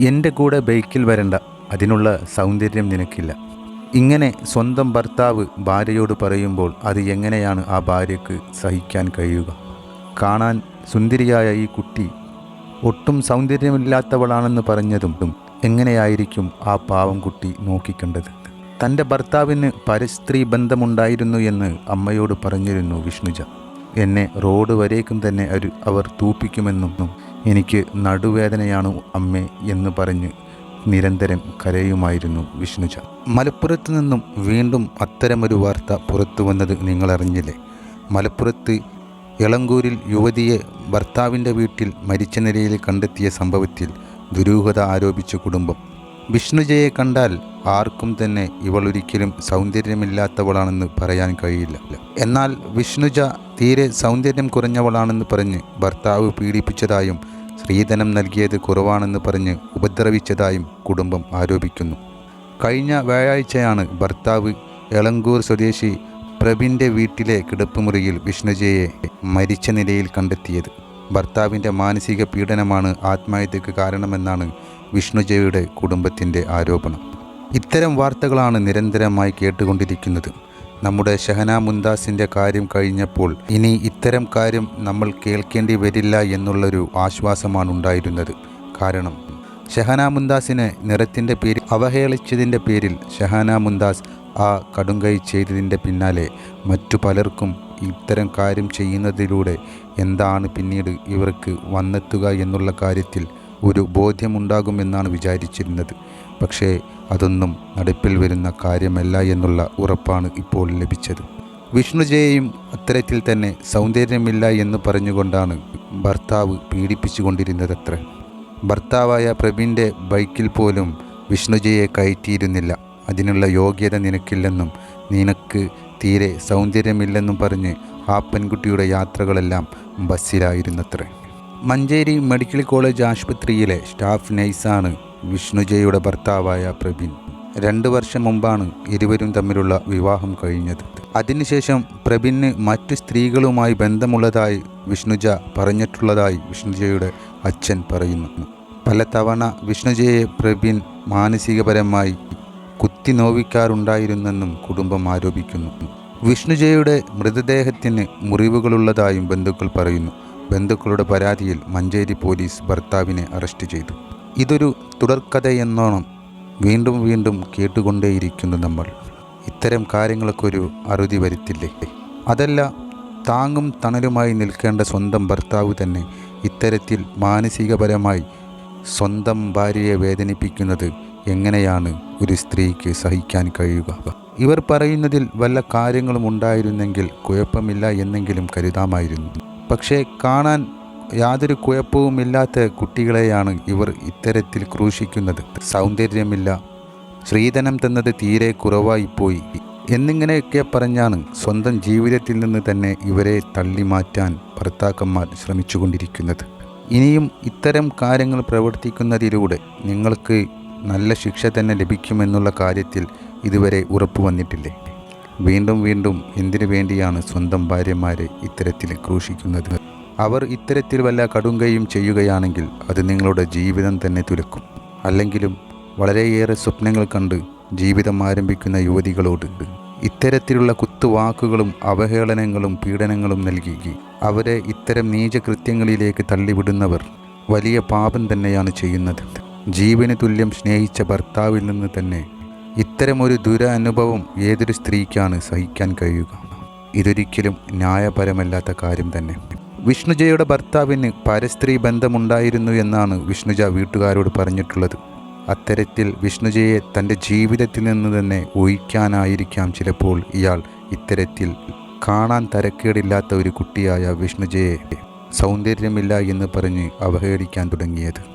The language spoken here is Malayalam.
എന്റെ കൂടെ ബൈക്കിൽ വരണ്ട. അതിനുള്ള സൗന്ദര്യം നിനക്കില്ല. ഇങ്ങനെ സ്വന്തം ഭർത്താവ് ഭാര്യയോട് പറയുമ്പോൾ അത് എങ്ങനെയാണ് ആ ഭാര്യയ്ക്ക് സഹിക്കാൻ കഴിയുക? കാണാൻ സുന്ദരിയായ ഈ കുട്ടി ഒട്ടും സൗന്ദര്യമില്ലാത്തവളാണെന്ന് പറഞ്ഞതും എങ്ങനെയായിരിക്കും ആ പാവം കുട്ടി നോക്കിക്കണ്ടത്? തന്റെ ഭർത്താവിന് പരസ്ത്രീ ബന്ധമുണ്ടായിരുന്നു എന്ന് അമ്മയോട് പറഞ്ഞിരുന്നു വിഷ്ണുജ. എന്നെ റോഡ് വരേക്കും തന്നെ അവർ തൂപ്പിക്കുമെന്നും എനിക്ക് നടുവേദനയാണ് അമ്മേ എന്ന് പറഞ്ഞ് നിരന്തരം കരയുമായിരുന്നു വിഷ്ണുജ. മലപ്പുറത്ത് നിന്നും വീണ്ടും അത്തരമൊരു വാർത്ത പുറത്തു വന്നത് നിങ്ങളറിഞ്ഞില്ലേ? മലപ്പുറത്ത് ഇളങ്കൂരിൽ യുവതിയെ ഭർത്താവിന്റെ വീട്ടിൽ മരിച്ച നിലയിൽ കണ്ടെത്തിയ സംഭവത്തിൽ ദുരൂഹത ആരോപിച്ച കുടുംബം. വിഷ്ണുജയെ കണ്ടാൽ ആർക്കും തന്നെ ഇവൾ ഒരിക്കലും സൗന്ദര്യമില്ലാത്തവളാണെന്ന് പറയാൻ കഴിയില്ല. എന്നാൽ വിഷ്ണുജ തീരെ സൗന്ദര്യം കുറഞ്ഞവളാണെന്ന് പറഞ്ഞ് ഭർത്താവ് പീഡിപ്പിച്ചതായും സ്ത്രീധനം നൽകിയത് കുറവാണെന്ന് പറഞ്ഞ് ഉപദ്രവിച്ചതായും കുടുംബം ആരോപിക്കുന്നു. കഴിഞ്ഞ വ്യാഴാഴ്ചയാണ് ഭർത്താവ് എളങ്കൂർ സ്വദേശി പ്രബിന്റെ വീട്ടിലെ കിടപ്പുമുറിയിൽ വിഷ്ണുജയെ മരിച്ച നിലയിൽ കണ്ടെത്തിയത്. ഭർത്താവിന്റെ മാനസിക പീഡനമാണ് ആത്മഹത്യക്ക് കാരണമെന്നാണ് വിഷ്ണുജയുടെ കുടുംബത്തിന്റെ ആരോപണം. ഇത്തരം വാർത്തകളാണ് നിരന്തരമായി കേട്ടുകൊണ്ടിരിക്കുന്നത്. നമ്മുടെ ഷഹന മുന്താസിന്റെ കാര്യം കഴിഞ്ഞപ്പോൾ ഇനി ഇത്തരം കാര്യം നമ്മൾ കേൾക്കേണ്ടി വരില്ല എന്നുള്ളൊരു ആശ്വാസമാണ് ഉണ്ടായിരുന്നത് കാരണം ഷഹന മുന്താസിനെ നിറത്തിന്റെ പേരിൽ അവഹേളിച്ചതിന്റെ പേരിൽ ഷഹന മുന്താസ് ആ കടുങ്കൈ ചെയ്തതിന്റെ പിന്നാലെ മറ്റു പലർക്കും ഇത്തരം കാര്യം ചെയ്യുന്നതിലൂടെ എന്താണ് പിന്നീട് ഇവർക്ക് വന്നെത്തുക എന്നുള്ള കാര്യത്തിൽ ഒരു ബോധ്യമുണ്ടാകുമെന്നാണ് വിചാരിച്ചിരുന്നത്. പക്ഷേ അതൊന്നും നടപ്പിൽ വരുന്ന കാര്യമല്ല എന്നുള്ള ഉറപ്പാണ് ഇപ്പോൾ ലഭിച്ചത്. വിഷ്ണുജയെയും അത്തരത്തിൽ തന്നെ സൗന്ദര്യമില്ല എന്ന് പറഞ്ഞുകൊണ്ടാണ് ഭർത്താവ് പീഡിപ്പിച്ചുകൊണ്ടിരുന്നതത്രേ. ഭർത്താവായ പ്രബിന്റെ ബൈക്കിൽ പോലും വിഷ്ണുജയെ കയറ്റിയിരുന്നില്ല. അതിനുള്ള യോഗ്യത നിനക്കില്ലെന്നും നിനക്ക് തീരെ സൗന്ദര്യമില്ലെന്നും പറഞ്ഞ് ആ പെൺകുട്ടിയുടെ യാത്രകളെല്ലാം ബസ്സിലായിരുന്നത്രേ. മഞ്ചേരി മെഡിക്കൽ കോളേജ് ആശുപത്രിയിലെ സ്റ്റാഫ് നഴ്സാണ് വിഷ്ണുജയുടെ ഭർത്താവായ പ്രബിൻ രണ്ട് വർഷം മുമ്പാണ് ഇരുവരും തമ്മിലുള്ള വിവാഹം കഴിഞ്ഞത്. അതിനുശേഷം പ്രബിന് മറ്റ് സ്ത്രീകളുമായി ബന്ധമുള്ളതായി വിഷ്ണുജ പറഞ്ഞിട്ടുള്ളതായി വിഷ്ണുജയുടെ അച്ഛൻ പറയുന്നു. പലതവണ വിഷ്ണുജയെ പ്രബിൻ മാനസികപരമായി കുത്തി നോവിക്കാറുണ്ടായിരുന്നെന്നും കുടുംബം ആരോപിക്കുന്നു. വിഷ്ണുജയുടെ മൃതദേഹത്തിന് മുറിവുകളുള്ളതായും ബന്ധുക്കൾ പറയുന്നു. ബന്ധുക്കളുടെ പരാതിയിൽ മഞ്ചേരി പോലീസ് ഭർത്താവിനെ അറസ്റ്റ് ചെയ്തു. ഇതൊരു തുടർക്കഥയെന്നോണം വീണ്ടും വീണ്ടും കേട്ടുകൊണ്ടേയിരിക്കുന്നു നമ്മൾ. ഇത്തരം കാര്യങ്ങളൊക്കെ ഒരു അറുതി വരുത്തില്ലേ? അതല്ല താങ്ങും തണലുമായി നിൽക്കേണ്ട സ്വന്തം ഭർത്താവ് തന്നെ ഇത്തരത്തിൽ മാനസികപരമായി സ്വന്തം ഭാര്യയെ വേദനിപ്പിക്കുന്നത് എങ്ങനെയാണ് ഒരു സ്ത്രീക്ക് സഹിക്കാൻ കഴിയുക? ഇവർ പറയുന്നതിൽ വല്ല കാര്യങ്ങളും ഉണ്ടായിരുന്നെങ്കിൽ കുഴപ്പമില്ല എന്നെങ്കിലും കരുതാമായിരുന്നു. പക്ഷേ കാണാൻ യാതൊരു കുഴപ്പവുമില്ലാത്ത കുട്ടികളെയാണ് ഇവർ ഇത്തരത്തിൽ ക്രൂശിക്കുന്നത്. സൗന്ദര്യമില്ല. ശ്രീധനം തന്നത് തീരെ കുറവായിപ്പോയി എന്നിങ്ങനെയൊക്കെ പറഞ്ഞാണ് സ്വന്തം ജീവിതത്തിൽ നിന്ന് തന്നെ ഇവരെ തള്ളി മാറ്റാൻ ഭർത്താക്കന്മാർ ശ്രമിച്ചുകൊണ്ടിരിക്കുന്നത്. ഇനിയും ഇത്തരം കാര്യങ്ങൾ പ്രവർത്തിക്കുന്നതിലൂടെ നിങ്ങൾക്ക് നല്ല ശിക്ഷ തന്നെ ലഭിക്കുമെന്നുള്ള കാര്യത്തിൽ ഇതുവരെ ഉറപ്പ് വന്നിട്ടില്ലേ? വീണ്ടും വീണ്ടും എന്തിനു വേണ്ടിയാണ് സ്വന്തം ഭാര്യമാരെ ഇത്തരത്തിൽ ക്രൂശിക്കുന്നത്? അവർ ഇത്തരത്തിൽ വല്ല കടുങ്കയും ചെയ്യുകയാണെങ്കിൽ അത് നിങ്ങളുടെ ജീവിതം തന്നെ തുലക്കും. അല്ലെങ്കിലും വളരെയേറെ സ്വപ്നങ്ങൾ കണ്ട് ജീവിതം ആരംഭിക്കുന്ന യുവതികളോട് ഇത്തരത്തിലുള്ള കുത്തുവാക്കുകളും അവഹേളനങ്ങളും പീഡനങ്ങളും നൽകി അവരെ ഇത്തരം നീചകൃത്യങ്ങളിലേക്ക് തള്ളിവിടുന്നവർ വലിയ പാപം തന്നെയാണ് ചെയ്യുന്നത്. ജീവന് തുല്യം സ്നേഹിച്ച ഭർത്താവിൽ നിന്ന് തന്നെ ഇത്തരമൊരു ദുര അനുഭവം ഏതൊരു സ്ത്രീക്കാണ് സഹിക്കാൻ കഴിയുക? ഇതൊരിക്കലും ന്യായപരമല്ലാത്ത കാര്യം തന്നെ. വിഷ്ണുജയുടെ ഭർത്താവിന് പരസ്ത്രീ ബന്ധമുണ്ടായിരുന്നു എന്നാണ് വിഷ്ണുജ വീട്ടുകാരോട് പറഞ്ഞിട്ടുള്ളത്. അത്തരത്തിൽ വിഷ്ണുജയെ തന്റെ ജീവിതത്തിൽ നിന്ന് തന്നെ ഒഴിക്കാനായിരിക്കാം ചിലപ്പോൾ ഇയാൾ ഇത്തരത്തിൽ കാണാൻ തരക്കേടില്ലാത്ത ഒരു കുട്ടിയായ വിഷ്ണുജയെ സൗന്ദര്യമില്ല എന്ന് പറഞ്ഞ് അവഹേളിക്കാൻ തുടങ്ങിയത്.